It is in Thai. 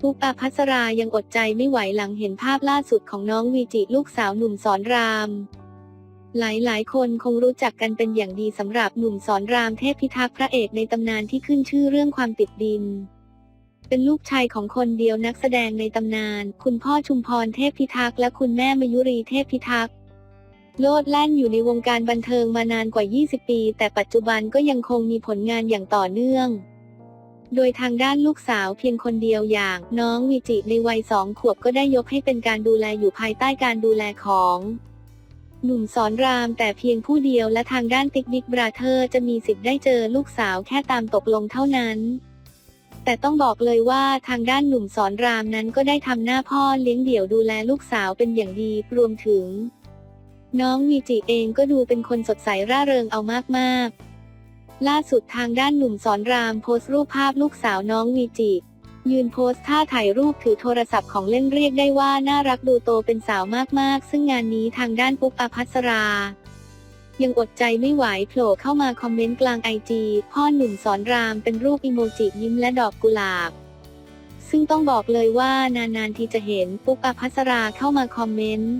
ปุ๊กอาภัสรายังอดใจไม่ไหวหลังเห็นภาพล่าสุดของน้องวีจิลูกสาวหนุ่มสอนราม หลายๆ คนคงรู้จักกันเป็นอย่างดีสำหรับหนุ่มสอนรามเทพพิทักษ์พระเอกในตำนานที่ขึ้นชื่อเรื่องความติดดิน เป็นลูกชายของคนเดียวนักแสดงในตำนาน คุณพ่อชุมพรเทพพิทักษ์และคุณแม่มยุรีเทพพิทักษ์โลดแล่นอยู่ในวงการบันเทิงมานานกว่า 20 ปี แต่ปัจจุบันก็ยังคงมีผลงานอย่างต่อเนื่อง โดยทางด้านลูกสาวเพียงคนเดียวอย่าง น้องวิจิในวัยสองขวบก็ได้ยกให้เป็นการดูแลอยู่ภายใต้การดูแลของหนุ่มสอนรามแต่เพียงผู้เดียวและทางด้านติ๊กบิ๊กบราเธอร์จะมีสิทธิ์ได้เจอลูกสาวแค่ตามตกลงเท่านั้น แต่ต้องบอกเลยว่าทางด้านหนุ่มสอนรามนั้นก็ได้ทำหน้าพ่อเลี้ยงเดี่ยวดูแลลูกสาวเป็นอย่างดีรวมถึง น้องวีจิเองก็ดูเป็นคนสดใสร่าเริงเอามากๆ ล่าสุดทางด้านหนุ่มสอนรามโพสต์รูปภาพลูกสาวน้องวีจิ ยืนโพสท่าถ่ายรูปถือโทรศัพท์ของเล่นเรียกได้ว่าน่ารักดูโตเป็นสาวมากๆ ซึ่งงานนี้ทางด้านปุ๊กอภัสรา ยังอดใจไม่ไหวโผล่เข้ามาคอมเมนต์กลางไอจีพ่อหนุ่มสอนรามเป็นรูปอิโมจิยิ้มและดอกกุหลาบ ซึ่งต้องบอกเลยว่านานๆทีจะเห็นปุ๊กอภัสราเข้ามาคอมเมนต์